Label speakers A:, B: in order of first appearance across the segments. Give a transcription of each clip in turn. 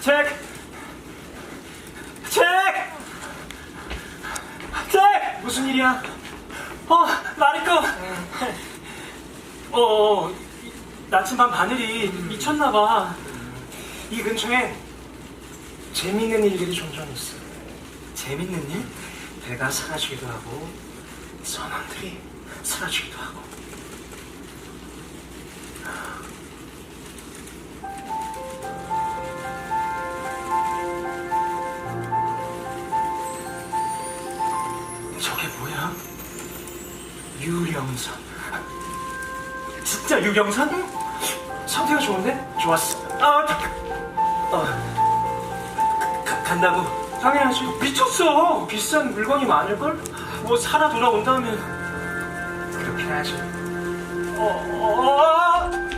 A: 체크! 체크! 체크! 무슨 일이야? 어, 마리코! 어, 어, 이- 나침반 바늘이 미쳤나봐. 이 근처에 재밌는 일들이 종종 있어. 재밌는 일? 배가 사라지기도 하고, 선원들이 사라지기도 하고. 유령선. 진짜 유령선? 상태가 좋은데? 좋았어. 아, 가, 어, 가, 간다고. 당연하지. 미쳤어. 비싼 물건이 많을걸? 뭐 살아 돌아온다면 그렇게 해야지. 어, 어, 어.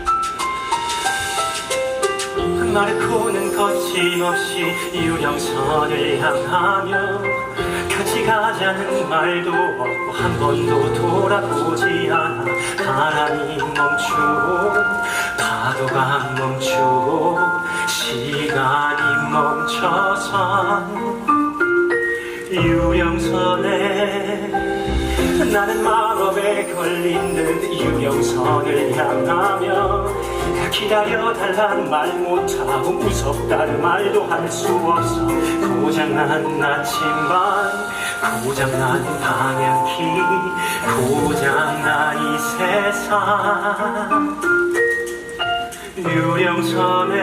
A: 마르코는 거침없이 유령선을 향하며 같이 가자는 말도 없고 한 번도 돌아보지 않아. 바람이 멈추고 파도가 멈추고 시간이 멈춰서 유령선에 나는 마법에 걸린 듯 유령선을 향하며 기다려달란 말 못하고 무섭다는 말도 할 수 없어. 고장난 나침반 고장난 방향키 고장난 이 세상. 유령선에.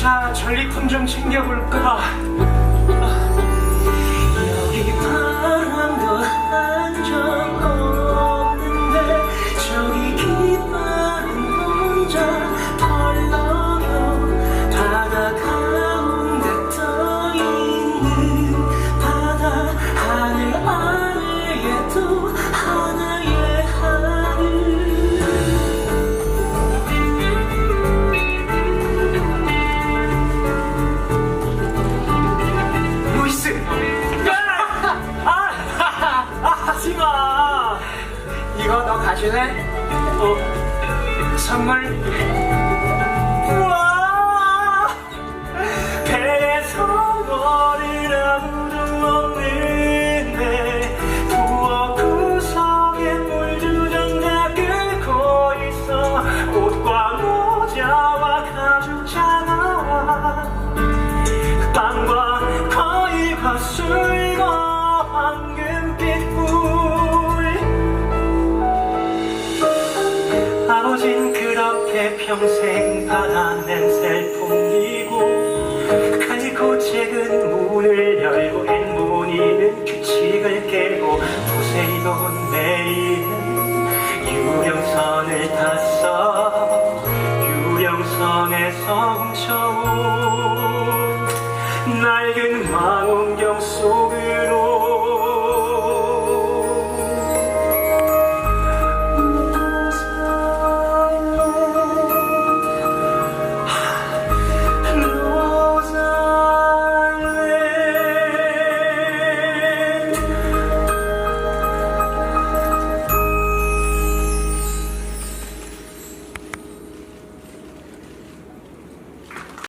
A: 자 전리품 좀 챙겨볼까
B: 너 가질래?
A: 어, 선물. 평생 냄새를 풍기고 칼고 책은 문을 열고 앤모니는 규칙을 깨고 포세이돈 매일은 유령선을 탔어. 유령선에서 훔쳐온 낡은 말